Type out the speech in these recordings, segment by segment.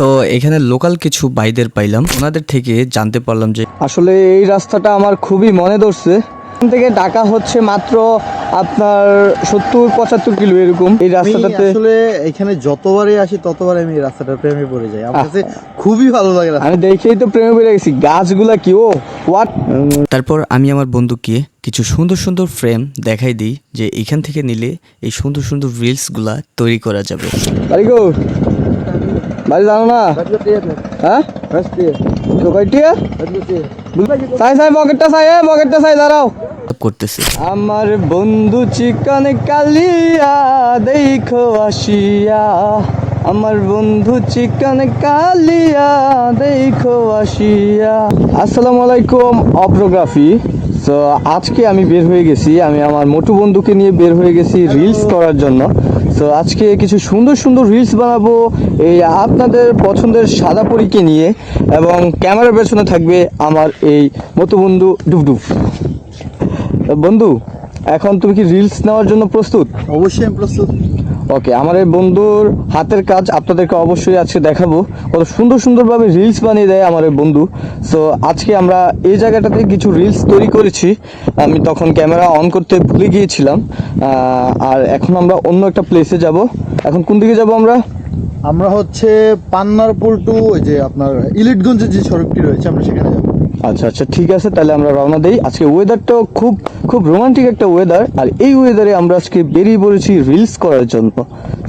তো এখানে লোকাল কিছু বাইদের পাইলাম। ওনাদের থেকে জানতে পারলাম যে আসলে এই রাস্তাটা আমার খুবই মনে ধরছে। এখান থেকে ঢাকা হচ্ছে মাত্র আপনার সত্তর পঁচাত্তর কিলো এরকম এই আমি রাস্তাটাতে। আসলে এখানে যতবারই আসি ততবার আমি এই রাস্তাটার প্রেমে পড়ে যাই। আমার কাছে খুবই ভালো লাগে আমি দেখেই তো প্রেমে পড়ে গেছি। গাছগুলা কি ও হোয়াট তারপর আমি আমার বন্ধুকে কিছু সুন্দর সুন্দর ফ্রেম দেখাই দিই যে এখান থেকে নিলে এই সুন্দর সুন্দর রিলসগুলা তৈরি করা যাবে। বাড়ি জানো না? হ্যাঁ? তো কয়টিয়া সাই সাই পকেটটা সাই পকেটটা সাই দাঁড়াও। করতেছে। আমার বন্ধু চিকন কালিয়া দেখো আসিয়া। আমার বন্ধু চিকন কালিয়া দেখো আসিয়া। আসসালামু আলাইকুম অপ্রোগ্রাফি তো আজকে আমি বের হয়ে গেছি, আমি আমার মোটু বন্ধুকে নিয়ে বের হয়ে গেছি রিলস করার জন্য। তো আজকে কিছু সুন্দর সুন্দর রিলস বানাবো, এই আপনাদের পছন্দের সাদা পরীকে নিয়ে এবং ক্যামেরার পেছনে থাকবে আমার এই মতো বন্ধু ডুবডুব। বন্ধু, এখন তুমি কি রিলস নেওয়ার জন্য প্রস্তুত? অবশ্যই প্রস্তুত। ওকে আমার বন্ধুর হাতের কাজ আপনাদেরকে অবশ্যই আজকে দেখাবো। কত সুন্দর সুন্দরভাবে রিলস বানিয়ে দেয় আমার বন্ধু। সো আজকে আমরা এই জায়গাটাতে কিছু রিলস তৈরি করেছি। আমি তখন ক্যামেরা অন করতে ভুলে গিয়েছিলাম। আর এখন আমরা অন্য একটা প্লেসে যাব। এখন কোন দিকে যাব আমরা? আমরা হচ্ছে পান্নার পুল টু ওই যে আপনার ইলিটগঞ্জের যে সড়কটি রয়েছে, আমরা সেখানে যাব। আচ্ছা আচ্ছা ঠিক আছে তাহলে আমরা রওনা দেই। আজকে ওয়েদারটাও খুব খুব রোমান্টিক একটা ওয়েদার আর এই ওয়েদারে আমরা আজকে বেরিয়ে পড়েছি রিলস করার জন্য।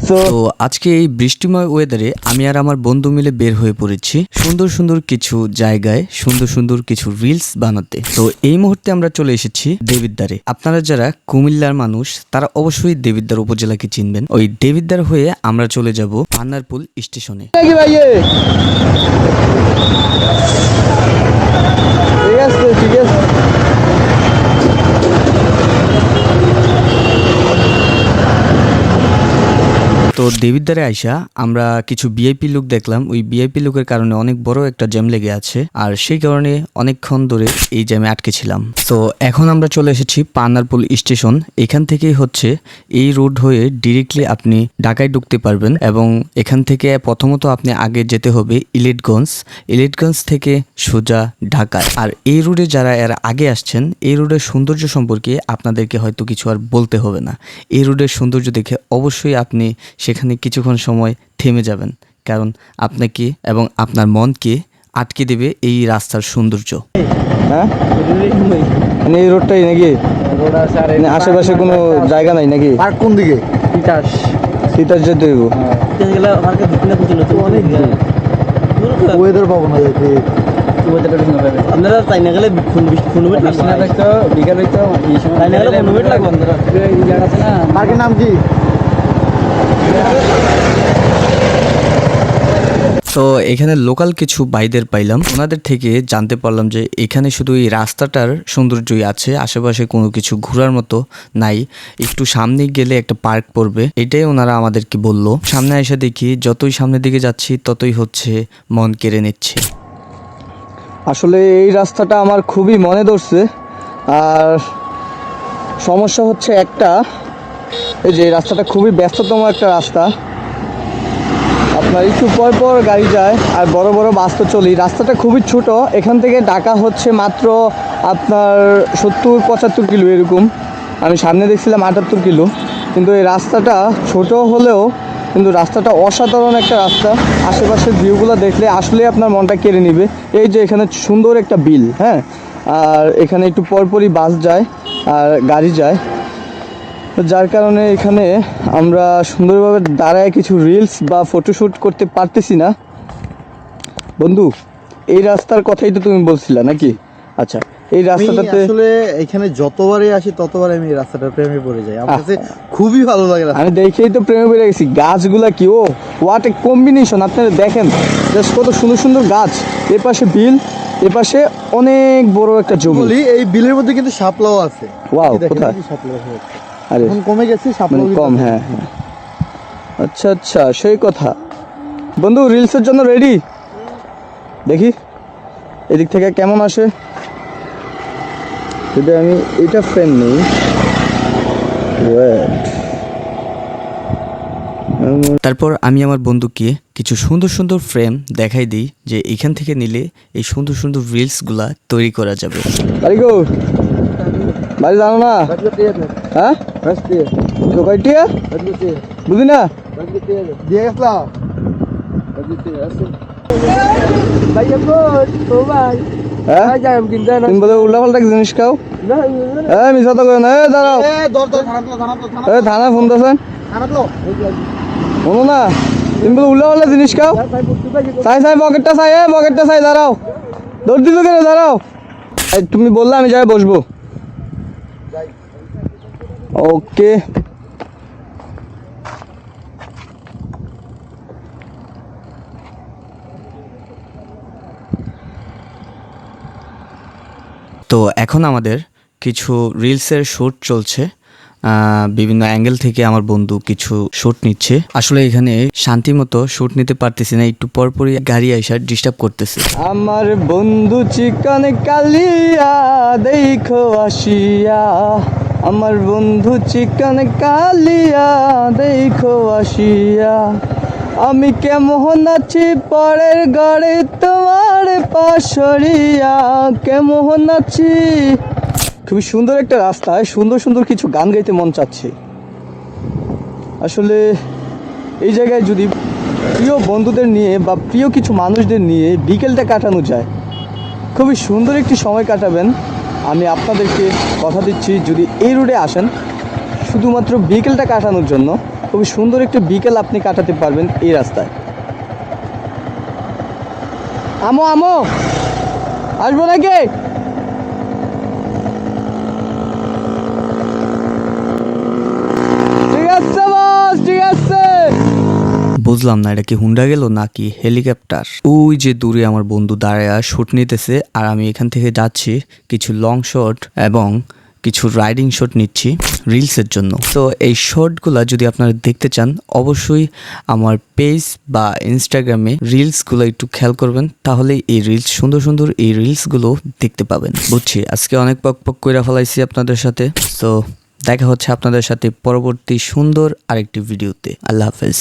সো তো আজকে এই বৃষ্টিময় ওয়েদারে আমি আর আমার বন্ধু মিলে বের হয়ে পড়েছি সুন্দর সুন্দর কিছু জায়গায় সুন্দর সুন্দর কিছু রিলস বানাতে। তো এই মুহূর্তে আমরা চলে এসেছি দেবিদ্বারে। আপনারা যারা কুমিল্লার মানুষ তারা অবশ্যই দেবিদ্বার উপজেলাকে চিনবেন। ওই দেবিদ্বার হয়ে আমরা চলে যাব পান্নারপুল স্টেশনে নাকি ভাইয়ে ঠিক আছে ঠিক আছে তো দেবিদ্বারে আইসা আমরা কিছু বিআইপি লুক দেখলাম। ওই বিআইপি লুকের কারণে অনেক বড় একটা জ্যাম লেগে আছে। আর সেই কারণে অনেকক্ষণ ধরে এই জ্যামে আটকে ছিলাম। তো এখন আমরা চলে এসেছি পানারপুল স্টেশন। এখান থেকেই হচ্ছে এই রোড হয়ে ডিরেক্টলি আপনি ঢাকায় ঢুকতে পারবেন এবং এখান থেকে প্রথমত আপনি আগে যেতে হবে ইলেটগঞ্জ। ইলেটগঞ্জ থেকে সোজা ঢাকায় আর এই রোডে যারা এর আগে আসছেন, এই রোডের সৌন্দর্য সম্পর্কে আপনাদেরকে হয়তো কিছু আর বলতে হবে না। এই রোডের সৌন্দর্য দেখে অবশ্যই আপনি সেখানে কিছুক্ষণ সময় থেমে যাবেন। কারণ আপনাকে এবং আপনার মনকে আটকে দেবে এই রাস্তার সৌন্দর্য। হ্যাঁ? মানে এই রোডটাই নাকি? মানে আশেপাশে কোনো জায়গা নাই নাকি? পার্ক কোন দিকে? তিতাস। যেতে হইব। ওয়েদার পাবো না দেখে আপনারা চাই না গেলে না নাম কি? তো এখানে লোকাল কিছু বাইদের পাইলাম। ওনাদের থেকে জানতে পারলাম যে এখানে শুধু এই রাস্তাটার সৌন্দর্যই আছে, আশেপাশে কোনো কিছু ঘোরার মতো নাই। একটু সামনে গেলে একটা পার্ক পড়বে, এটাই ওনারা আমাদেরকে বলল। সামনে এসে দেখি, যতই সামনের দিকে যাচ্ছি, ততই হচ্ছে মন কেড়ে নিচ্ছে। আসলে এই রাস্তাটা আমার খুবই মনে ধরছে। আর সমস্যা হচ্ছে একটা এই যে রাস্তাটা খুবই ব্যস্ততম একটা রাস্তা। আপনার একটু পর পর গাড়ি যায়, আর বড় বড় বাস তো চলি রাস্তাটা খুবই ছোট, এখান থেকে ঢাকা হচ্ছে মাত্র আপনার সত্তর পঁচাত্তর কিলো এরকম। আমি সামনে দেখছিলাম আটাত্তর কিলো। কিন্তু এই রাস্তাটা ছোট হলেও কিন্তু রাস্তাটা অসাধারণ একটা রাস্তা। আশেপাশের ভিউগুলো দেখলে আসলে আপনার মনটা কেড়ে নেবে। এই যে এখানে সুন্দর একটা বিল হ্যাঁ? আর এখানে একটু পরপরই বাস যায়, আর গাড়ি যায়। যার কারণে এখানে আমরা সুন্দরভাবে দাঁড়ায় কিছু রিলস বা ফটোশ্যুট করতে পারতেছি না। বন্ধু এই রাস্তার কথাই তো তুমি বলছিলা নাকি? আচ্ছা এই রাস্তাটাতে আসলে এখানে যতবারই আসি ততবার আমি এই রাস্তাটার প্রেমে পড়ে যাই। আমার কাছে খুবই ভালো লাগে আমি দেখেই তো প্রেমে পড়ে গেছি। গাছগুলা কি ও হোয়াট এ কম্বিনেশন আপনারা দেখেন জাস্ট কত সুন্দর সুন্দর গাছ। এ পাশে বিল এ পাশে অনেক বড় একটা জমি। এই বিলের মধ্যে কিন্তু শাপলাও আছে। দেখেন, কোথায়? শাপলা আছে। আরে এখন কমে গেছে মানে কম হ্যাঁ হ্যাঁ। আচ্ছা আচ্ছা সেই কথা। বন্ধু রিলসের জন্য রেডি দেখি এদিক থেকে কেমন আসে? যদি আমি এটা ফ্রেম নেই তারপর আমি আমার বন্ধুকে কিছু সুন্দর সুন্দর ফ্রেম দেখাই দিই যে এখান থেকে নিলে এই সুন্দর সুন্দর রিলসগুলা তৈরি করা যাবে। বাড়ি গো বাড়ি জানো না? হ্যাঁ? তো কয়টিয়া বুঝি না? দিয়ে গেছিলাম হ্যাঁ? না থানা থানা থানা থানা ফোন দিয়েছেন শোনো তুমি বলে জিনিস খাও? চাই চাই পকেটটা চাই এ পকেটটা চাই দাঁড়াও। দৌড় দিল কেন দাঁড়াও। তুমি বললে আমি যাই বসবো। ওকে তো এখন আমাদের কিছু রিলসের শ্যুট চলছে। বিভিন্ন অ্যাঙ্গেল থেকে আমার বন্ধু কিছু শ্যুট নিচ্ছে। আসলে এখানে শান্তি মতো শ্যুট নিতে পারতেছি না একটু পরপরই গাড়ি আইসা ডিস্টার্ব করতেছে। আমার বন্ধু চিকন কালিয়া দেখো আসিয়া। আমার বন্ধু চিকন কালিয়া, দেখো আসিয়া। আমি কেমন আছি পরের গড়ে তোমার পাশরিয়া? কেমন আছি? খুবই সুন্দর একটা রাস্তায় সুন্দর সুন্দর কিছু গান গাইতে মন চাচ্ছে। আসলে এই জায়গায় যদি প্রিয় বন্ধুদের নিয়ে বা প্রিয় কিছু মানুষদের নিয়ে বিকেলটা কাটানো যায়, খুবই সুন্দর একটি সময় কাটাবেন। আমি আপনাদেরকে কথা দিচ্ছি, যদি এই রুটে আসেন, শুধুমাত্র বিকেলটা কাটানোর জন্য, খুবই সুন্দর একটি বিকেল আপনি কাটাতে পারবেন এই রাস্তায়। আমো আমো! আসব নাকি ঠিক আছে বস ঠিক আছে বুঝলাম না এটা কি হুন্ডা গেল নাকি হেলিকপ্টার। ওই যে দূরে আমার বন্ধু দাঁড়ায় শুট নিতেছে আর আমি এখান থেকে যাচ্ছি কিছু লং শট এবং কিছু রাইডিং শট নিচ্ছি রিলসের জন্য। তো এই শর্টগুলো যদি আপনারা দেখতে চান, অবশ্যই আমার পেজ বা ইনস্টাগ্রামে রিলসগুলো একটু খেয়াল করবেন তাহলে এই রিলস সুন্দর সুন্দর এই রিলসগুলো দেখতে পাবেন। বুঝছি, আজকে অনেক পক পক কইরা ফেলাইছি আপনাদের সাথে। তো দেখা হচ্ছে আপনাদের সাথে পরবর্তী সুন্দর আরেকটি ভিডিওতে আল্লাহ হাফেজ।